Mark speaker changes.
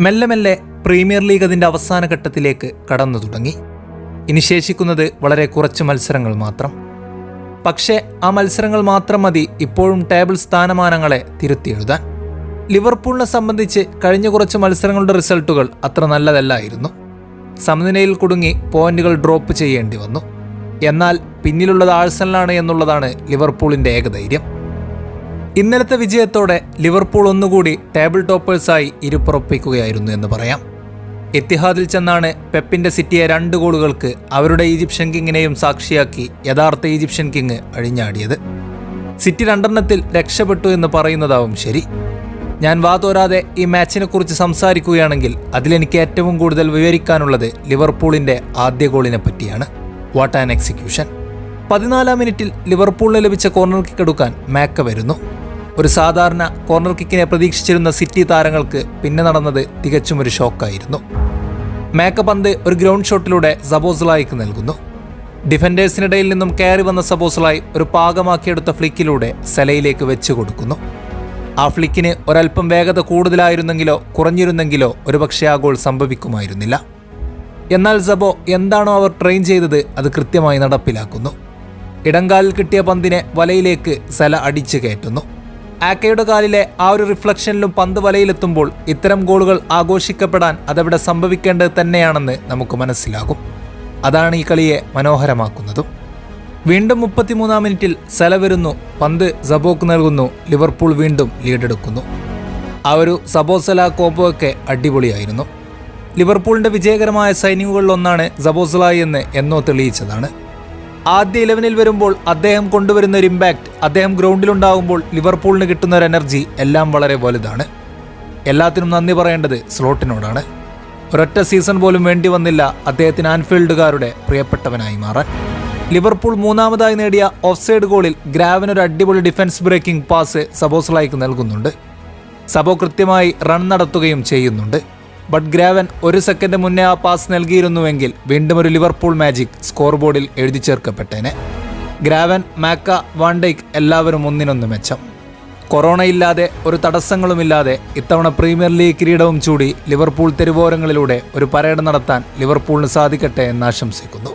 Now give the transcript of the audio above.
Speaker 1: മെല്ലെ മെല്ലെ premier league അതിന്റെ അവസാന ഘട്ടത്തിലേക്ക് കടന്നു തുടങ്ങി. ഇനി ശേഷിക്കുന്നത് വളരെ കുറച്ച് മത്സരങ്ങൾ മാത്രം. പക്ഷേ ആ മത്സരങ്ങൾ മാത്രം മതി ഇപ്പോഴും ടേബിൾ സ്ഥാനമാനങ്ങളെ തിരുത്തിയെഴുതാൻ. ലിവർപൂളിനെ സംബന്ധിച്ച് കഴിഞ്ഞ കുറച്ച് മത്സരങ്ങളുടെ റിസൾട്ടുകൾ അത്ര നല്ലതല്ലായിരുന്നു. സമനിലയിൽ കുടുങ്ങി പോയിന്റുകൾ ഡ്രോപ്പ് ചെയ്യേണ്ടി വന്നു. എന്നാൽ പിന്നിലുള്ളത് ആഴ്സണലാണ് എന്നുള്ളതാണ് ലിവർപൂളിന്റെ ഏകധൈര്യം. ഇന്നലത്തെ വിജയത്തോടെ ലിവർപൂൾ ഒന്നുകൂടി ടേബിൾ ടോപ്പേഴ്സായി ഇരുപ്പുറപ്പിക്കുകയായിരുന്നു എന്ന് പറയാം. എത്തിഹാദിൽ ചെന്നാണ് പെപ്പിന്റെ സിറ്റിയെ രണ്ട് ഗോളുകൾക്ക് അവരുടെ ഈജിപ്ഷ്യൻ കിങ്ങിനെയും സാക്ഷിയാക്കി യഥാർത്ഥ ഈജിപ്ഷ്യൻ കിങ് അഴിഞ്ഞാടിയത്. സിറ്റി രണ്ടെണ്ണത്തിൽ രക്ഷപ്പെട്ടു എന്ന് പറയുന്നതാവും ശരി. ഞാൻ വാതോരാതെ ഈ മാച്ചിനെ കുറിച്ച് സംസാരിക്കുകയാണെങ്കിൽ അതിലെനിക്ക് ഏറ്റവും കൂടുതൽ വിവരിക്കാനുള്ളത് ലിവർപൂളിന്റെ ആദ്യ ഗോളിനെ പറ്റിയാണ്. What an execution. പതിനാലാം മിനിറ്റിൽ ലിവർപൂളിന് ലഭിച്ച കോർണർ കിക്ക് എടുക്കാൻ മാക്ക വരുന്നു. ഒരു സാധാരണ കോർണർ കിക്കിനെ പ്രതീക്ഷിച്ചിരുന്ന സിറ്റി താരങ്ങൾക്ക് പിന്നെ നടന്നത് തികച്ചും ഒരു ഷോക്കായിരുന്നു. മാക്ക പന്ത് ഒരു ഗ്രൗണ്ട് ഷോട്ടിലൂടെ സബോസ്ലായിക്ക് നൽകുന്നു. ഡിഫൻഡേഴ്സിനിടയിൽ നിന്നും കയറി വന്ന സബോസലായി ഒരു പാകമാക്കിയെടുത്ത ഫ്ലിക്കിലൂടെ സെലയിലേക്ക് വെച്ചു കൊടുക്കുന്നു. ആ ഫ്ലിക്കിന് ഒരൽപ്പം വേഗത കൂടുതലായിരുന്നെങ്കിലോ കുറഞ്ഞിരുന്നെങ്കിലോ ഒരുപക്ഷെ ആ ഗോൾ സംഭവിക്കുമായിരുന്നില്ല. എന്നാൽ സബോ എന്താണോ അവർ ട്രെയിൻ ചെയ്തത് അത് കൃത്യമായി നടപ്പിലാക്കുന്നു. ഇടങ്കാലിൽ കിട്ടിയ പന്തിനെ വലയിലേക്ക് സല അടിച്ചു കയറ്റുന്നു. ആക്കയുടെ കാലിലെ ആ ഒരു റിഫ്ലക്ഷനിലും പന്ത് വലയിലെത്തുമ്പോൾ ഇത്തരം ഗോളുകൾ ആഘോഷിക്കപ്പെടാൻ അതവിടെ സംഭവിക്കേണ്ടത് തന്നെയാണെന്ന് നമുക്ക് മനസ്സിലാകും. അതാണ് ഈ കളിയെ മനോഹരമാക്കുന്നതും. വീണ്ടും മുപ്പത്തിമൂന്നാം മിനിറ്റിൽ സല വരുന്നു പന്ത് സബോക്ക് നൽകുന്നു ലിവർപൂൾ വീണ്ടും ലീഡെടുക്കുന്നു. ആ ഒരു സബോസല കോപ്പൊക്കെ അടിപൊളിയായിരുന്നു. ലിവർപൂളിന്റെ വിജയകരമായ സൈനികകളിലൊന്നാണ് സബോസലായി എന്ന് എന്നോ തെളിയിച്ചതാണ്. ആദ്യ ഇലവനിൽ വരുമ്പോൾ അദ്ദേഹം കൊണ്ടുവരുന്ന ഒരു ഇമ്പാക്റ്റ് അദ്ദേഹം ഗ്രൗണ്ടിലുണ്ടാകുമ്പോൾ ലിവർപൂളിന് കിട്ടുന്ന ഒരു എനർജി എല്ലാം വളരെ വലുതാണ്. എല്ലാത്തിനും നന്ദി പറയേണ്ടത് സ്ലോട്ടിനോടാണ്. ഒരൊറ്റ സീസൺ പോലും വേണ്ടി വന്നില്ല അദ്ദേഹത്തിന് ആൻഫീൽഡുകാരുടെ പ്രിയപ്പെട്ടവനായി മാറാൻ. ലിവർപൂൾ മൂന്നാമതായി നേടിയ ഓഫ് സൈഡ് ഗോളിൽ ഗ്രാവിനൊരു അടിപൊളി ഡിഫൻസ് ബ്രേക്കിംഗ് പാസ് സബോസ്ലായിക്ക് നൽകുന്നുണ്ട്. സബോ കൃത്യമായി റൺ നടത്തുകയും ചെയ്യുന്നുണ്ട്. ബട്ട് ഗ്രാവൻ ഒരു സെക്കൻഡ് മുന്നേ ആ പാസ് നൽകിയിരുന്നുവെങ്കിൽ വീണ്ടും ഒരു ലിവർപൂൾ മാജിക് സ്കോർ ബോർഡിൽ എഴുതി ചേർക്കപ്പെട്ടേനെ. ഗ്രാവൻ മാക്ക വാണ്ടൈക്ക് എല്ലാവരും ഒന്നിനൊന്ന് മെച്ചം. കൊറോണയില്ലാതെ ഒരു തടസ്സങ്ങളുമില്ലാതെ ഇത്തവണ പ്രീമിയർ ലീഗ് കിരീടവും ചൂടി ലിവർപൂൾ തെരുവോരങ്ങളിലൂടെ ഒരു പരേഡ് നടത്താൻ ലിവർപൂളിന് സാധിക്കട്ടെ എന്ന് ആശംസിക്കുന്നു.